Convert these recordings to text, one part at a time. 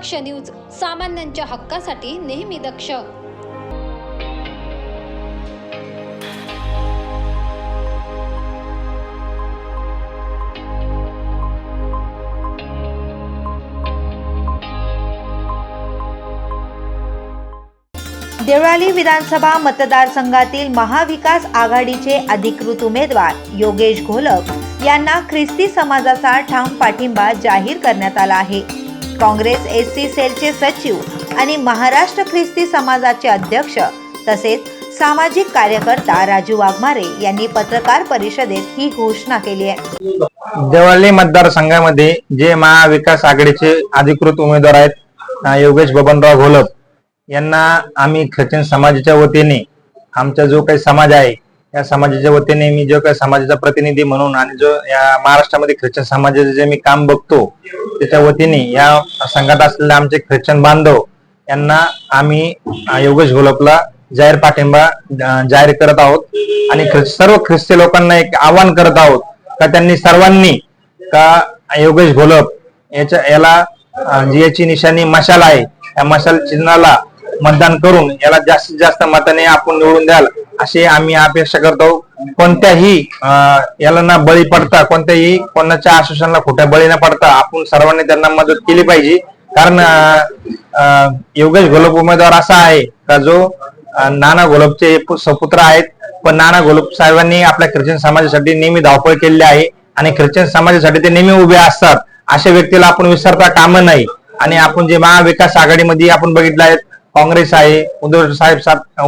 दक्ष news सामान्यांच्या हक्कासाठी नेहमी दक्ष. देवळाली विधानसभा मतदारसंघातील महाविकास आघाडीचे अधिकृत उमेदवार योगेश घोलप यांना ख्रिस्ती समाजाचा ठाम पाठिंबा जाहीर करण्यात आला आहे. काँग्रेस एस सी सेलचे सचिव आणि महाराष्ट्र ख्रिस्ती समाजाचे अध्यक्ष तसेच सामाजिक कार्यकर्ता राजू वाघमारे यांनी पत्रकार परिषदेत ही घोषणा केली आहे. देवळी मतदारसंघामध्ये जे महाविकास आघाडीचे अधिकृत उमेदवार आहेत योगेश बबनराव घोलप यांना आम्ही ख्रिश्चन समाजाच्या वतीने आमचा जो काही समाज आहे या समाजाच्या वतीने मी जो काही समाजाचा प्रतिनिधी म्हणून आणि जो या महाराष्ट्रामध्ये ख्रिश्चन समाजाचे जे मी काम बघतो त्याच्या वतीने या संघात असलेले आमचे ख्रिश्चन बांधव यांना आम्ही योगेश घोलपला जाहीर पाठिंबा जाहीर करत आहोत. आणि सर्व ख्रिस्ती लोकांना एक आवाहन करत आहोत का त्यांनी सर्वांनी का योगेश घोलप याच्या याला जी याची निशाणी मशाल आहे त्या मशाल चिन्हाला मतदान करून याला जास्तीत जास्त मताने आपण निवडून द्याल अशी आम्ही अपेक्षा करतो. कोणत्याही याला ना बळी पडता कोणत्याही कोणाच्या आश्वासनाला खोट्या बळी न पडता आपण सर्वांनी त्यांना मदत केली पाहिजे. कारण योगेश घोलप उमेदवार असा आहे का जो नाना घोलपचे सपुत्र आहेत. पण नाना घोलप साहेबांनी आपल्या ख्रिश्चन समाजासाठी नेहमी धावपळ केलेली आहे आणि ख्रिश्चन समाजासाठी ते नेहमी उभे असतात. अशा व्यक्तीला आपण विसरता काम नाही. आणि आपण जे महाविकास आघाडीमध्ये आपण बघितलं आहे काँग्रेस आहे उद्धव साहेब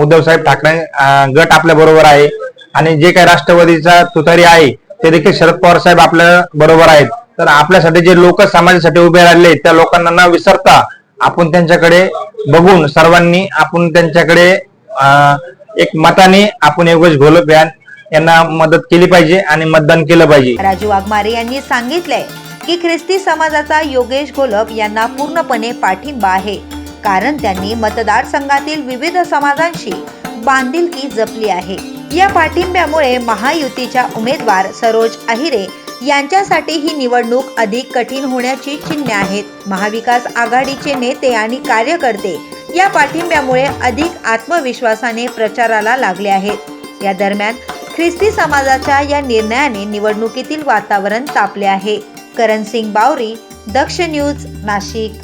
उद्धव साहेब ठाकरे गट आपल्या बरोबर आहे. आणि जे काही राष्ट्रवादीचा तुतारी आहे ते देखील शरद पवार साहेब आपल्या बरोबर आहेत. तर आपल्यासाठी जे लोक समाजासाठी उभे राहिले त्या लोकांना न विसरता आपण त्यांच्याकडे बघून सर्वांनी आपण त्यांच्याकडे अं, एक मताने आपण योगेश घोलप यांना मदत केली पाहिजे आणि मतदान केलं पाहिजे. राजू वाघमारे यांनी सांगितलंय की ख्रिस्ती समाजाचा योगेश घोलप यांना पूर्णपणे पाठिंबा आहे. कारण त्यांनी मतदारसंघातील विविध समाजांशी बांधिलकी जपली आहे. या पाठिंब्यामुळे महायुतीच्या उमेदवार सरोज अहिरे यांच्यासाठी ही निवडणूक अधिक कठीण होण्याची चिन्हे आहेत. महाविकास आघाडीचे नेते आणि कार्यकर्ते या पाठिंब्यामुळे अधिक आत्मविश्वासाने प्रचाराला लागले आहेत. या दरम्यान ख्रिस्ती समाजाच्या या निर्णयाने निवडणुकीतील वातावरण तापले आहे. करण सिंग बावरी दक्ष न्यूज नाशिक.